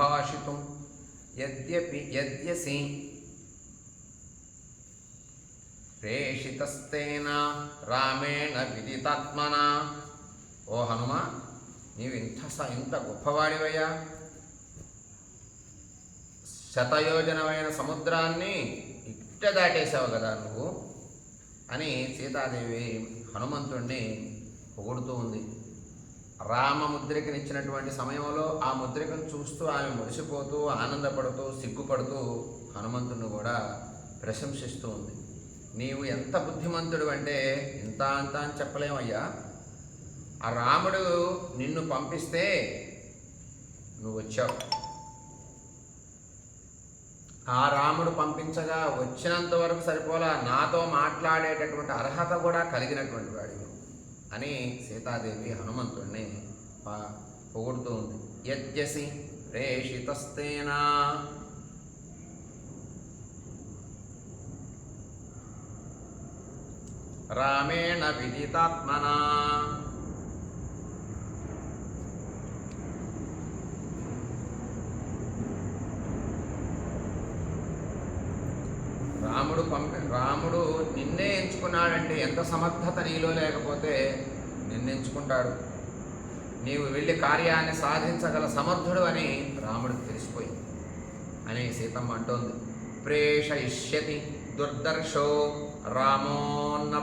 భాషితుం యద్యపి యద్యసి. ప్రేషితస్తేన రామేణ విదితాత్మన. ఓ హనుమ నీవు ఇంత ఇంత గొప్పవాడివయ్యా. శతయోజనమైన సముద్రాన్ని ఇట్ట దాటేశావు కదా నువ్వు అని సీతాదేవి హనుమంతుణ్ణి పొగుడుతూ ఉంది. రామ ముద్రికుని ఇచ్చినటువంటి సమయంలో ఆ ముద్రికను చూస్తూ ఆమె మురిసిపోతూ ఆనందపడుతూ సిగ్గుపడుతూ హనుమంతుడిని కూడా ప్రశంసిస్తూ ఉంది. నీవు ఎంత బుద్ధిమంతుడు అంటే ఇంత అంత అని చెప్పలేమయ్యా. ఆ రాముడు నిన్ను పంపిస్తే నువ్వు వచ్చావు. ఆ రాముడు పంపించగా వచ్చినంత వరకు సరిపోలా నాతో మాట్లాడేటటువంటి అర్హత కూడా కలిగినటువంటి వాడు అని సీతాదేవి హనుమంతుడిని పొగుడుతూ ఉంది. యజ్ఞసి ప్రేషితస్తేనా? రామేణ విదితాత్మనా? రాముడు నిన్నే ఎంచుకున్నాడంటే ఎంత సమర్థత నీలో లేకపోతే నిన్నెంచుకుంటాడు? నీవు వెళ్ళి కార్యాన్ని సాధించగల సమర్థుడు అని రాముడికి తెలిసిపోయింది. అని సీతమ్మ అంటోంది. ప్రేషయిష్యతి దుర్దర్శో రామోన్న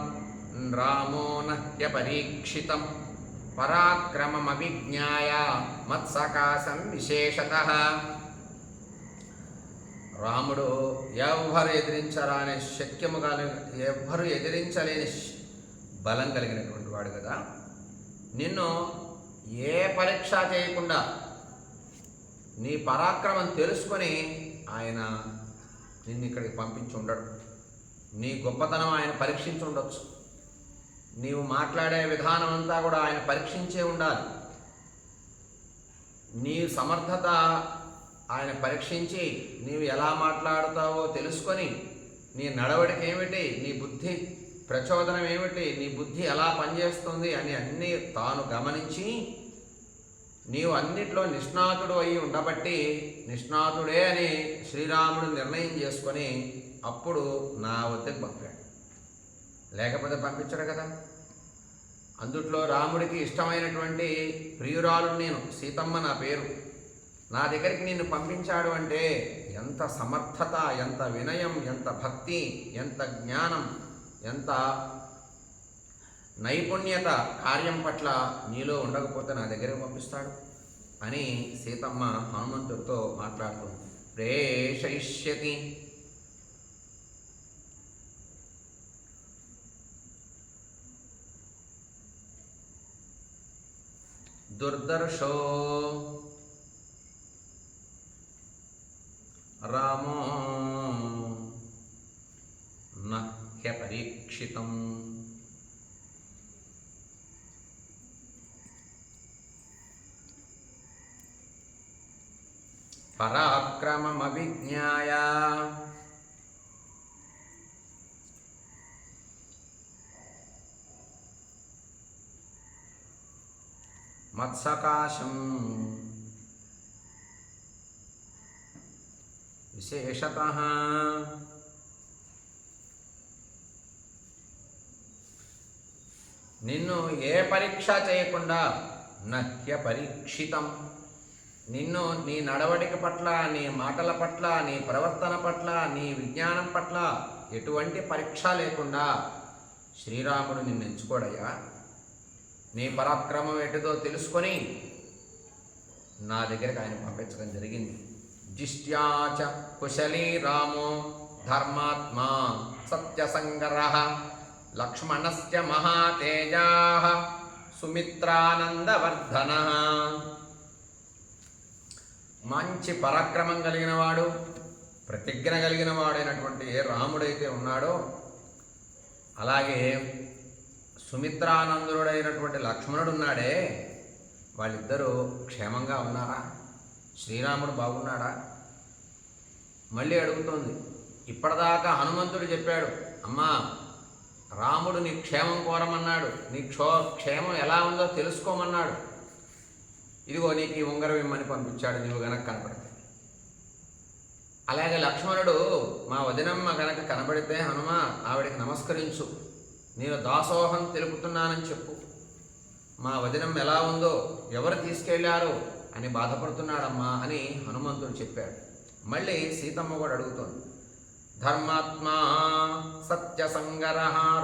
రామోనహ్య పరీక్షితం. పరాక్రమమవిజ్ఞాయ మత్సకాశం విశేషత. రాముడు ఎవ్వరు అనే శక్యము కానీ ఎవ్వరు ఎదిరించలేని బలం కలిగినటువంటి వాడు కదా. నిన్ను ఏ పరీక్ష చేయకుండా నీ పరాక్రమం తెలుసుకొని ఆయన నిన్ను ఇక్కడికి పంపించి ఉండడు. నీ గొప్పతనం ఆయన పరీక్షించి ఉండొచ్చు. నీవు మాట్లాడే విధానం అంతా కూడా ఆయన పరీక్షించే ఉండాలి. నీ సమర్థత ఆయన పరీక్షించి నీవు ఎలా మాట్లాడుతావో తెలుసుకొని నీ నడవడిక ఏమిటి నీ బుద్ధి ప్రచోదనం ఏమిటి నీ బుద్ధి ఎలా పనిచేస్తుంది అని అన్నీ తాను గమనించి నీవు అన్నిట్లో నిష్ణాతుడు అయి ఉండబట్టి నిష్ణాతుడే అని శ్రీరాముడు నిర్ణయం చేసుకొని అప్పుడు నా వద్దకు పంపాడు. లేకపోతే పంపించడు కదా. అందుట్లో రాముడికి ఇష్టమైనటువంటి ప్రియురాలు నేను సీతమ్మ నా పేరు. నా దగ్గరికి నిన్ను పంపించాడు అంటే ఎంత సమర్థత ఎంత వినయం ఎంత భక్తి ఎంత జ్ఞానం ఎంత నైపుణ్యత కార్యం పట్ల నీలో ఉండకపోతే నా దగ్గరికి పంపిస్తాడు అని సీతమ్మ హనుమంతుడితో మాట్లాడుతుంది. ప్రేషయిష్యతి. దుర్దర్శో. రామో. నహ్యపరీక్షితం పరాక్రమమభిజ్ఞాయ. మత్సకాశం. విశేషత నిన్ను ఏ పరీక్ష చేయకుండా నహ్య పరీక్షితం. నిన్ను నీ నడవడిక పట్ల నీ మాటల పట్ల నీ ప్రవర్తన పట్ల నీ విజ్ఞానం పట్ల ఎటువంటి పరీక్ష లేకుండా శ్రీరాముడు నిన్ను ఎంచుకోడయ్యా. నీ పరాక్రమం ఎటుదో తెలుసుకొని నా దగ్గరికి ఆయన పంపించడం జరిగింది. జిష్ట్యాచ కుశలీ రామో ధర్మాత్మా సత్యసంగర లక్ష్మణస్య మహాతేజా సుమిత్రానందవర్ధన మంచి పరాక్రమం కలిగినవాడు ప్రతిజ్ఞ కలిగిన వాడైనటువంటి ఏ రాముడైతే ఉన్నాడో అలాగే సుమిత్రానందుడైనటువంటి లక్ష్మణుడు ఉన్నాడే వాళ్ళిద్దరూ క్షేమంగా ఉన్నారా? శ్రీరాముడు బాగున్నాడా? మళ్ళీ అడుగుతోంది. ఇప్పటిదాకా హనుమంతుడు చెప్పాడు అమ్మా రాముడు నీ క్షేమం కోరమన్నాడు నీ క్షో క్షేమం ఎలా ఉందో తెలుసుకోమన్నాడు. ఇదిగో నీకు ఈ ఉంగరం ఇమ్మని పంపించాడు నీవు గనక కనపడితే. అలాగే లక్ష్మణుడు మా వదినమ్మ గనక కనబడితే హనుమ ఆవిడకి నమస్కరించు. నేను దాసోహం తెలుపుతున్నానని చెప్పు. మా వదినమ్మ ఎలా ఉందో ఎవరు తీసుకెళ్ళారో అని బాధపడుతున్నాడమ్మా అని హనుమంతుడు చెప్పాడు. మళ్ళీ సీతమ్మ కూడా అడుగుతోంది. ధర్మాత్మా సత్యసంగర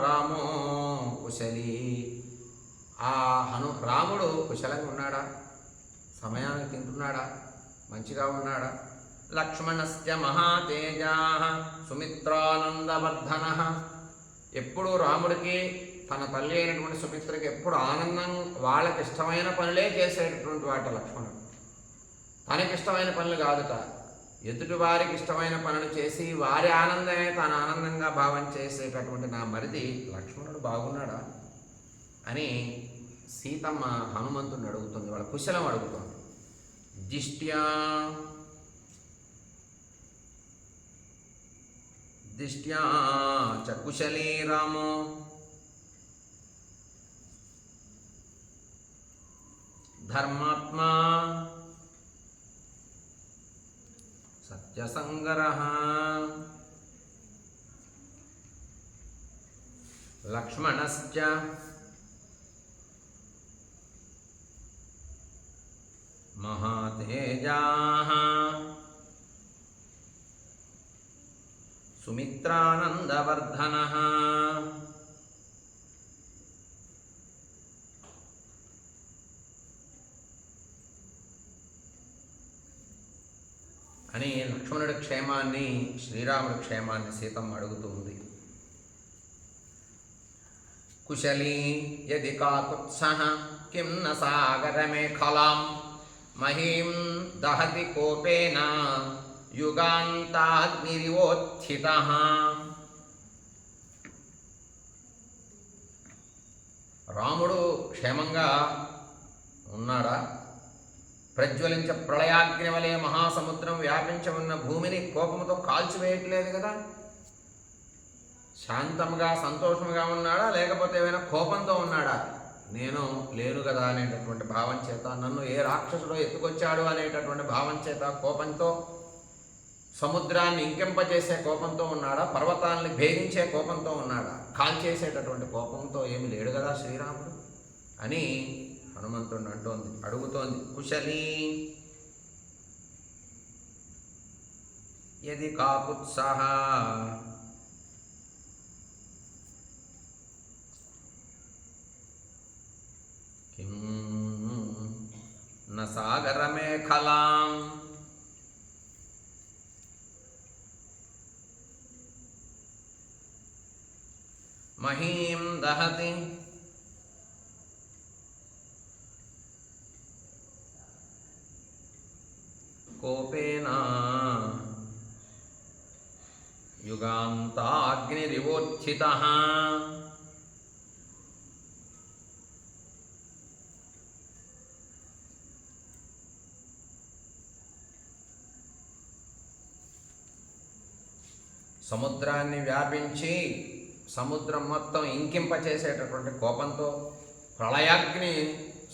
రామో కుశలి. ఆ హను రాముడు కుశలంగా ఉన్నాడా? సమయానికి తింటున్నాడా? మంచిగా ఉన్నాడా? లక్ష్మణస్య మహాతేజా సుమిత్రానందవర్ధన. ఎప్పుడు రాముడికి తన తల్లి అయినటువంటి సుమిత్రకి ఎప్పుడు ఆనందం వాళ్ళకి ఇష్టమైన పనులే చేసేటటువంటి వాట లక్ష్మణుడు. తనకిష్టమైన పనులు కాదుట. ఎదుటి వారికి ఇష్టమైన పనులు చేసి వారి ఆనందమే తాను ఆనందంగా భావం చేసేటటువంటి నా మరిది లక్ష్మణుడు బాగున్నాడా అని సీతమ్మ హనుమంతుడిని అడుగుతుంది వాళ్ళ కుశలం అడుగుతుంది. దిష్ట్యా దిష్ట్యా చ కుశలీ రామో. ధర్మాత్మా సత్యసంగరః లక్ష్మణశ్చ మహాతేజాः సుమిత్రానందవర్ధనः అని లక్ష్మణుడి క్షేమాన్ని శ్రీరాముడి క్షేమాన్ని సీతమ్మ అడుగుతూ ఉంది. కుశలీ యది కాకుత్సః కిం న సాగరమేఖలాం మహీం దహతి కోపేన యుగాంతాగ్నిరివోత్థిత. రాముడు క్షేమంగా ప్రజ్వలించ ప్రళయాగ్ని వలె మహాసముద్రం వ్యాపించి ఉన్న భూమిని కోపంతో కాల్చివేయట్లేదు కదా? శాంతంగా సంతోషంగా ఉన్నాడా? లేకపోతే ఏమైనా కోపంతో ఉన్నాడా? నేను లేను కదా అనేటటువంటి భావం చేత నన్ను ఏ రాక్షసుడో ఎత్తుకొచ్చాడు అనేటటువంటి భావం చేత కోపంతో సముద్రాన్ని ఇంకింపజేసే కోపంతో ఉన్నాడా? పర్వతాన్ని భేదించే కోపంతో ఉన్నాడా? కాల్చేసేటటువంటి కోపంతో ఏమి లేడు కదా శ్రీరాముడు? అని హనుమంతుడిని అంటోంది అడుగుతోంది కుశలీ! యది కాకుత్సాహ కిం న మహీం దహతి కోపేన యుగాంతాగ్నిరివోత్థిత సముద్రాన్ని వ్యాపించి సముద్రం మొత్తం ఇంకింపచేసేటటువంటి కోపంతో ప్రళయాగ్ని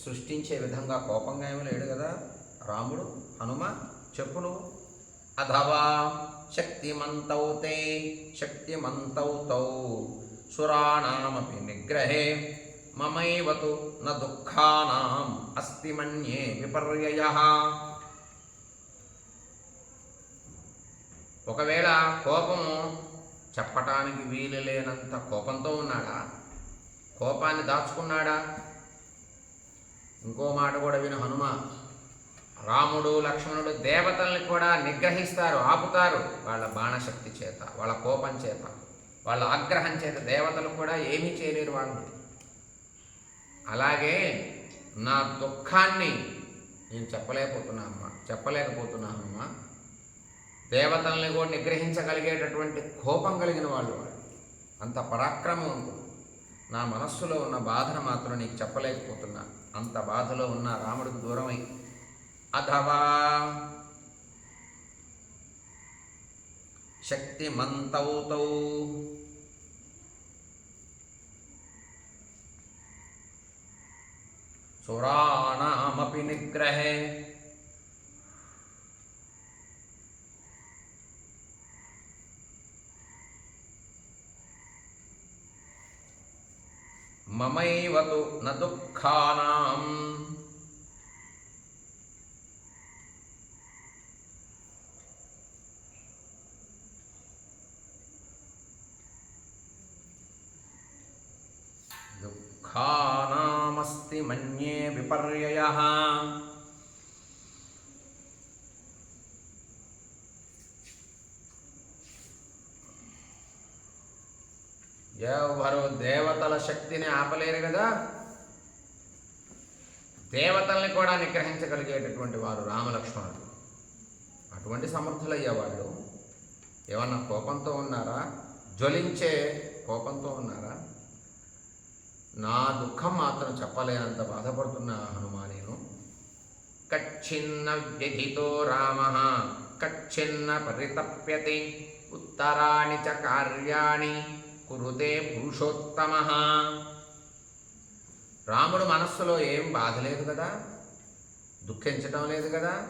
సృష్టించే విధంగా కోపంగా ఏమీ లేడు కదా? రాముడు హనుమ చెప్పు నువ్వు. అథవా శక్తిమంతౌ తే శక్తిమంతౌ తౌ. సురాణామపి నిగ్రహే మమైవతు న దుఃఖానాం అస్తి మన్యే విపర్యయ. ఒకవేళ కోపము చెప్పటానికి వీలు లేనంత కోపంతో ఉన్నాడా? కోపాన్ని దాచుకున్నాడా? ఇంకో మాట కూడా విను హనుమ. రాముడు లక్ష్మణుడు దేవతల్ని కూడా నిగ్రహిస్తారు ఆపుతారు వాళ్ళ బాణశక్తి చేత వాళ్ళ కోపం చేత వాళ్ళ ఆగ్రహం చేత దేవతలు కూడా ఏమీ చేయలేరు వాళ్ళు. అలాగే నా దుఃఖాన్ని నేను చెప్పలేకపోతున్నా అమ్మ దేవతల్ని కూడా నిగ్రహించగలిగేటటువంటి కోపం కలిగిన వాళ్ళు వాళ్ళు. అంత ఉంది. నా మనస్సులో ఉన్న బాధను మాత్రం నీకు చెప్పలేకపోతున్నా. అంత బాధలో ఉన్న రాముడికి దూరమై अथवा शक्तिमन्तौ तौ सुराणामपि निग्रहे ममैव तु न दुःखानाम् దుఃఖానామస్తి మన్యే విపర్యయ ఎవరు దేవతల శక్తిని ఆపలేరు కదా? దేవతల్ని కూడా నిగ్రహించగలిగేటటువంటి వారు రామలక్ష్మణుడు అటువంటి సమర్థులయ్యేవాళ్ళు. ఏమన్నా కోపంతో ఉన్నారా? జ్వలించే కోపంతో ఉన్నారా? నా దుఃఖం మాత్రం చెప్పలేనంత బాధపడుతున్నా హనుమా నేను కచ్చిన్న వ్యధితో రామ కచ్చిన్న పరితప్యతి ఉత్తరాణి చ కార్యాణి కురుతే పురుషోత్తమ. రాముడు మనస్సులో ఏం బాధ లేదు కదా దుఃఖించటం లేదు కదా.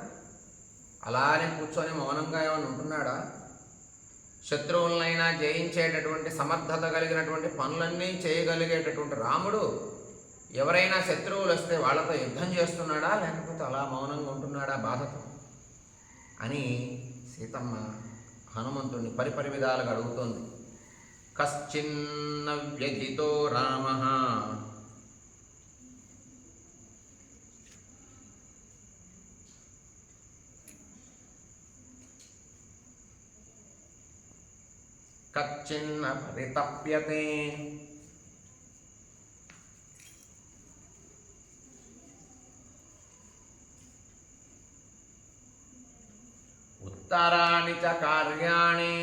అలానే కూర్చొని మౌనంగా ఏమైనా ఉంటున్నాడా? శత్రువులనైనా జయించేటటువంటి సమర్థత కలిగినటువంటి పనులన్నీ చేయగలిగేటటువంటి రాముడు ఎవరైనా శత్రువులు వస్తే వాళ్ళతో యుద్ధం చేస్తున్నాడా? లేకపోతే అలా మౌనంగా ఉంటున్నాడా బాధతో? అని సీతమ్మ హనుమంతుడిని పరిపరి విధాలుగా అడుగుతోంది. కశ్చిన్న వ్యధితో రామ కచ్చిన్న పరితప్యతే ఉత్తరాణి చ కార్యాణి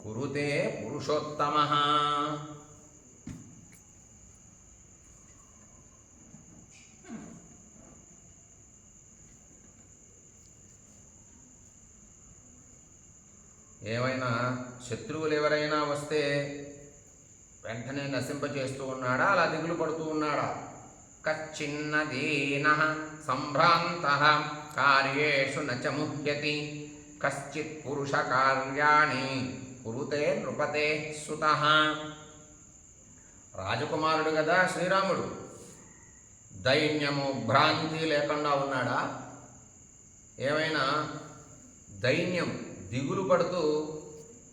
కురుతే పురుషోత్తమ ఏమైనా శత్రువులు ఎవరైనా వస్తే వెంటనే నశింపచేస్తూ ఉన్నాడా? అలా దిగులు పడుతూ ఉన్నాడా? కచ్చిన్న దీన సంభ్రాంత కార్యేషు నచ ముహ్యతి. కశ్చిత్ పురుష కార్యాణి కురుతే నృపతే సుత. రాజకుమారుడు కదా శ్రీరాముడు. దైన్యము భ్రాంతి లేకుండా ఉన్నాడా? ఏమైనా దైన్యం దిగులు పడుతూ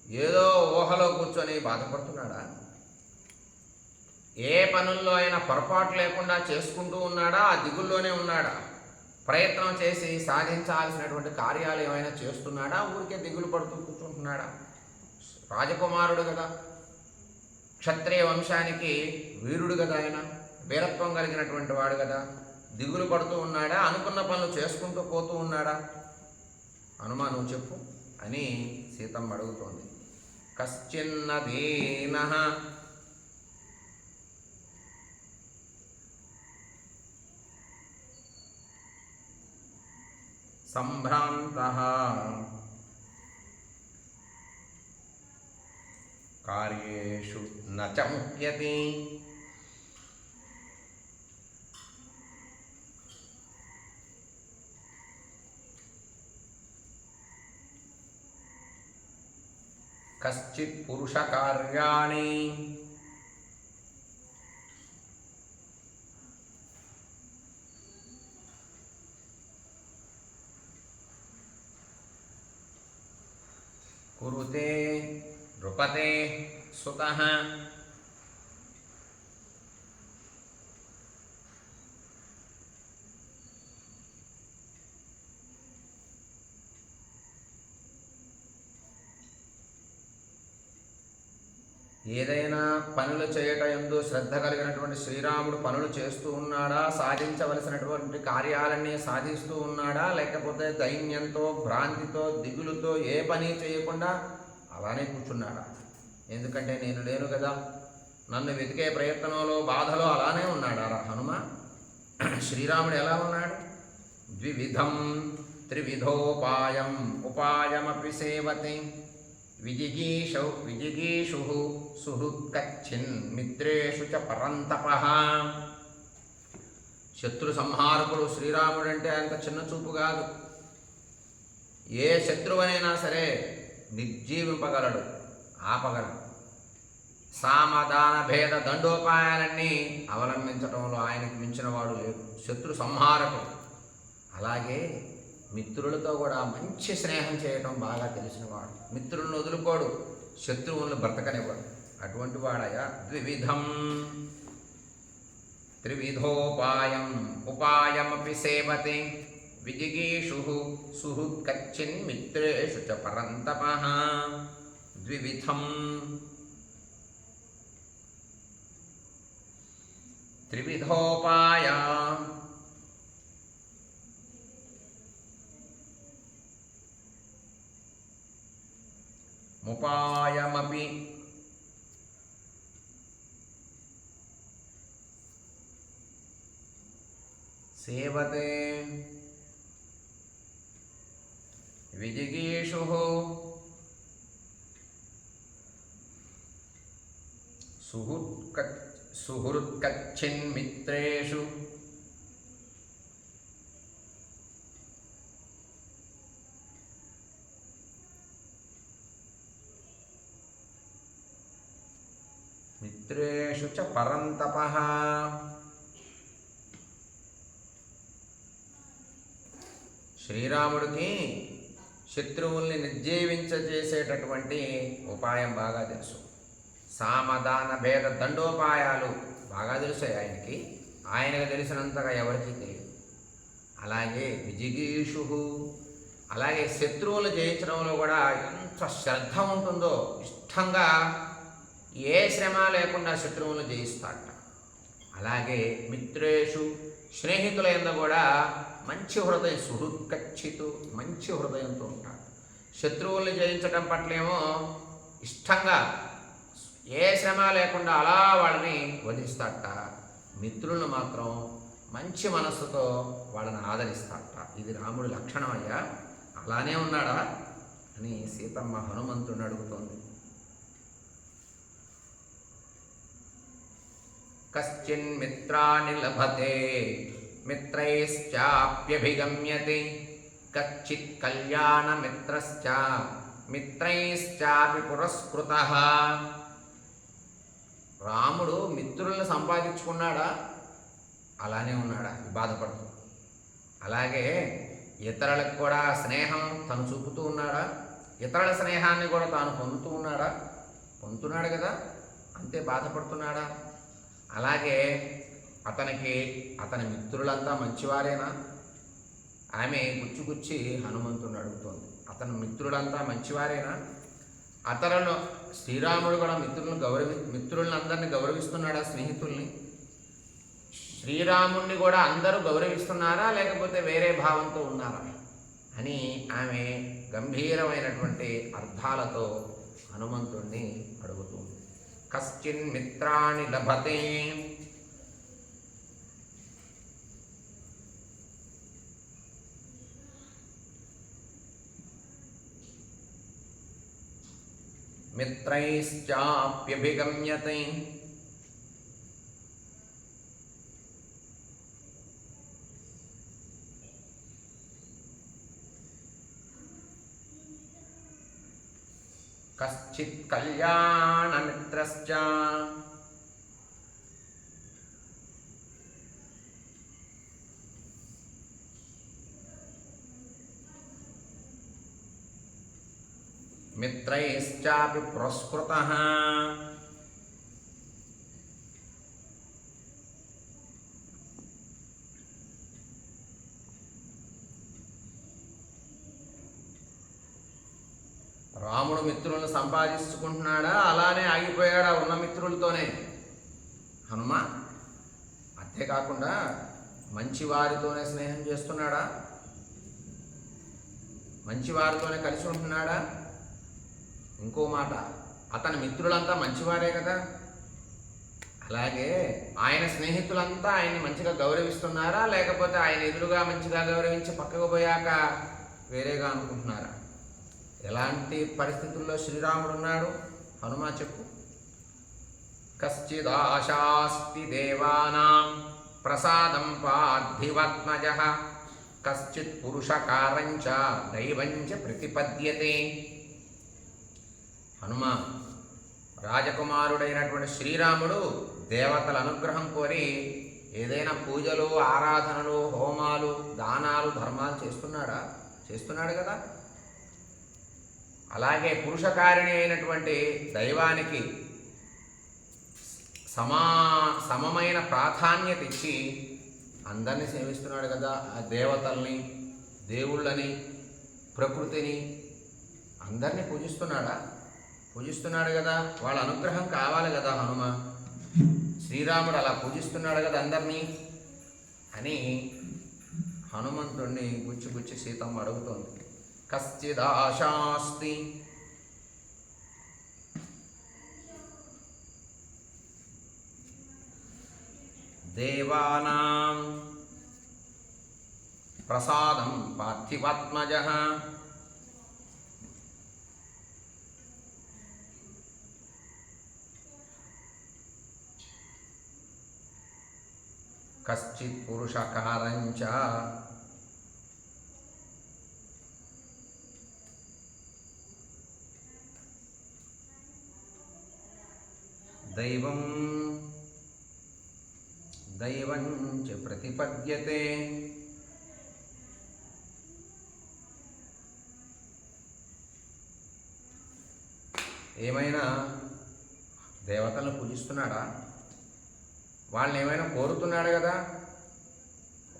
ఏదో ఊహలో కూర్చొని బాధపడుతున్నాడా? ఏ పనుల్లో అయినా పొరపాటు లేకుండా చేసుకుంటూ ఉన్నాడా? ఆ దిగుల్లోనే ఉన్నాడా? ప్రయత్నం చేసి సాధించాల్సినటువంటి కార్యాలు ఏమైనా చేస్తున్నాడా? ఊరికే దిగులు పడుతూ కూర్చుంటున్నాడా? రాజకుమారుడు కదా. క్షత్రియ వంశానికి వీరుడు కదా ఆయన. వీరత్వం కలిగినటువంటి వాడు కదా. దిగులు పడుతూ ఉన్నాడా? అనుకున్న పనులు చేసుకుంటూ పోతూ ఉన్నాడా? అనుమానం చెప్పు అని సీతమ్మ అడుగుతోంది. कश्चिन्नः सम्भ्रान्तः। कार्येषु न च मुह्यते। పురుష కార్యాణి కురుతే నృపతే సుత ఏదైనా పనులు చేయట ఎందు శ్రద్ధ కలిగినటువంటి శ్రీరాముడు పనులు చేస్తూ ఉన్నాడా? సాధించవలసినటువంటి కార్యాలన్నీ సాధిస్తూ ఉన్నాడా? లేకపోతే దైన్యంతో భ్రాంతితో దిగులుతో ఏ పని చేయకుండా అలానే కూర్చున్నాడా? ఎందుకంటే నేను లేను కదా. నన్ను వెతికే ప్రయత్నంలో బాధలో అలానే ఉన్నాడా రా హనుమ? శ్రీరాముడు ఎలా ఉన్నాడు? ద్వివిధం త్రివిధోపాయం ఉపాయమపి సేవతే. విజిగీషౌ విజిగీషు సుహృత్కచ్చిన్ మిత్రేషు చ పరంతప శత్రు సంహారకుడు శ్రీరాముడు అంటే అంత చిన్న చూపు కాదు. ఏ శత్రువనైనా సరే నిర్జీవింపగలడు ఆపగలడు. సామదాన భేద దండోపాయాలన్నీ అవలంబించడంలో ఆయనకు మించిన వాడు లేడు. శత్రు సంహారకుడు అలాగే మిత్రులతో కూడా మంచి స్నేహం చేయడం బాగా తెలిసినవాడు మిత్రులను వదులుకోడు శత్రువులను బ్రతకనివ్వడు. అటువంటి వాడయా ద్వివిధం. త్రివిధోపాయం ఉపాయమపి సేవతే విజిగీషు సుహృత్కచ్చిన్ మిత్రేషు చ పరంతప. ద్వివిధం. త్రివిధోపాయా मुपायमपि। सेवते। विजिगीषुः। सुहृत्क सुहृत्कच्छिन्मित्रेषु। మిత్రేషు చ పరంతప. శ్రీరాముడికి శత్రువుల్ని నిర్జీవించజేసేటటువంటి ఉపాయం బాగా తెలుసు. సామదాన భేద దండోపాయాలు బాగా తెలుసాయి ఆయనకి. ఆయనకు తెలిసినంతగా ఎవరికీ తెలియదు. అలాగే విజిగీషు అలాగే శత్రువులు జయించడంలో కూడా ఎంత శ్రద్ధ ఉంటుందో ఇష్టంగా ఏ శ్రమ లేకుండా శత్రువులను జయిస్తాడట. అలాగే మిత్రేషు స్నేహితుల యందు కూడా మంచి హృదయం సుహృత్కచ్చితు మంచి హృదయంతో ఉంటాడు. శత్రువుల్ని జయించడం పట్లేమో ఇష్టంగా ఏ శ్రమ లేకుండా అలా వాళ్ళని వధిస్తాట మిత్రులను మాత్రం మంచి మనస్సుతో వాళ్ళని ఆదరిస్తాడట. ఇది రాముడి లక్షణం అయ్యా అలానే ఉన్నాడా అని సీతమ్మ హనుమంతుడిని అడుగుతోంది. కశ్చిన్మిత్రాని లభతే మిత్రైశ్చాప్యభిగమ్యతే కచ్చిత్ కళ్యాణమిత్రశ్చ మిత్రైశ్చాపి పురస్కృత రాముడు మిత్రులను సంపాదించుకున్నాడా? అలానే ఉన్నాడా బాధపడుతూ. అలాగే ఇతరులకు కూడా స్నేహం తను చూపుతూ ఉన్నాడా? ఇతరుల స్నేహాన్ని కూడా తాను పొందుతూ ఉన్నాడా? పొందుతున్నాడు కదా అంతే బాధపడుతున్నాడా? అలాగే అతనికి అతని మిత్రులంతా మంచివారేనా? ఆమె గుచ్చి హనుమంతుని అడుగుతోంది. అతని మిత్రులంతా మంచివారేనా? అతను శ్రీరాముడు కూడా మిత్రులను గౌరవి మిత్రులను అందరినీ గౌరవిస్తున్నాడా స్నేహితుల్ని? శ్రీరాముణ్ణి కూడా అందరూ గౌరవిస్తున్నారా? లేకపోతే వేరే భావంతో ఉన్నారా? అని ఆమె గంభీరమైనటువంటి అర్థాలతో హనుమంతుణ్ణి అడుగుతుంది. कश्चिन मित्राणि लभते। मित्रैश्चाप्यभिगम्यते। కశ్చిత్ కళ్యాణమిత్రశ్చ మిత్రైశ్చాపి పురస్కృత రాముడు మిత్రులను సంపాదించుకుంటున్నాడా? అలానే ఆగిపోయాడా ఉన్న మిత్రులతోనే? హనుమ అంతేకాకుండా మంచి వారితోనే స్నేహం చేస్తున్నాడా? మంచి వారితోనే కలిసి ఉంటున్నాడా? ఇంకో మాట అతని మిత్రులంతా మంచివారే కదా? అలాగే ఆయన స్నేహితులంతా ఆయన్ని మంచిగా గౌరవిస్తున్నారా? లేకపోతే ఆయన ఎదురుగా మంచిగా గౌరవించి పక్కకు పోయాక వేరేగా అనుకుంటున్నారా? ఎలాంటి పరిస్థితుల్లో శ్రీరాముడు ఉన్నాడు హనుమ చెప్పు. కశ్చిదాశాస్తి దేవానాం ప్రసాదం పార్థివాత్మజ కశ్చిత్ పురుషకారంచ దైవంచ ప్రతిపద్యతే. హనుమ రాజకుమారుడైనటువంటి శ్రీరాముడు దేవతల అనుగ్రహం కోరి ఏదైనా పూజలు ఆరాధనలు హోమాలు దానాలు ధర్మాలు చేస్తున్నాడా? చేస్తున్నాడు కదా? అలాగే పురుషకారిణి అయినటువంటి దైవానికి సమా సమమైన ప్రాధాన్యత ఇచ్చి అందరినీ సేవిస్తున్నాడు కదా. ఆ దేవతల్ని దేవుళ్ళని ప్రకృతిని అందరినీ పూజిస్తున్నాడా? పూజిస్తున్నాడు కదా. వాళ్ళ అనుగ్రహం కావాలి కదా హనుమ. శ్రీరాముడు అలా పూజిస్తున్నాడు కదా అందరినీ అని హనుమంతుడిని గుచ్చి గుచ్చి సీతమ్మ అడుగుతోంది. कश्चिदाशास्ति। देवानां प्रसादं पार्थिवात्मजः। कश्चित् पुरुषकारञ्च దైవం. దైవం చ ప్రతిపద్యతే. ఏమైనా దేవతలను పూజిస్తున్నాడా? వాళ్ళని ఏమైనా కోరుతున్నాడు కదా?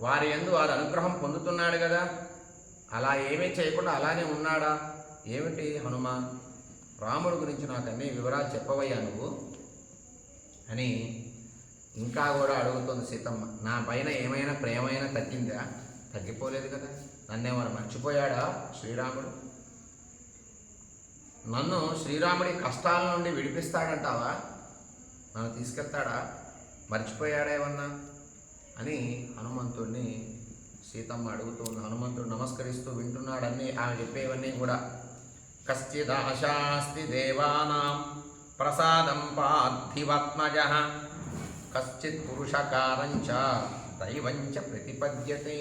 వారి ఎందు వారి అనుగ్రహం పొందుతున్నాడు కదా? అలా ఏమీ చేయకుండా అలానే ఉన్నాడా? ఏమిటి హనుమ? రాముడు గురించి నాకు అన్ని వివరాలు చెప్పవయ్యా నువ్వు. అని ఇంకా కూడా అడుగుతుంది సీతమ్మ. నా పైన ఏమైనా ప్రేమైనా తగ్గిందా? తగ్గిపోలేదు కదా. నన్నేమైనా మర్చిపోయాడా శ్రీరాముడు? నన్ను శ్రీరాముడి కష్టాల నుండి విడిపిస్తాడంటావా? నన్ను తీసుకెళ్తాడా? మర్చిపోయాడేమన్నా అని హనుమంతుడిని సీతమ్మ అడుగుతూ ఉంది హనుమంతుడు నమస్కరిస్తూ వింటున్నాడని ఆమె చెప్పేవన్నీ కూడా. కశ్చిదాశాస్తి దేవానాం ప్రసాదం పార్థివాత్మజ కశ్చిత్ పురుషకారంచ దైవంచ ప్రతిపద్యతే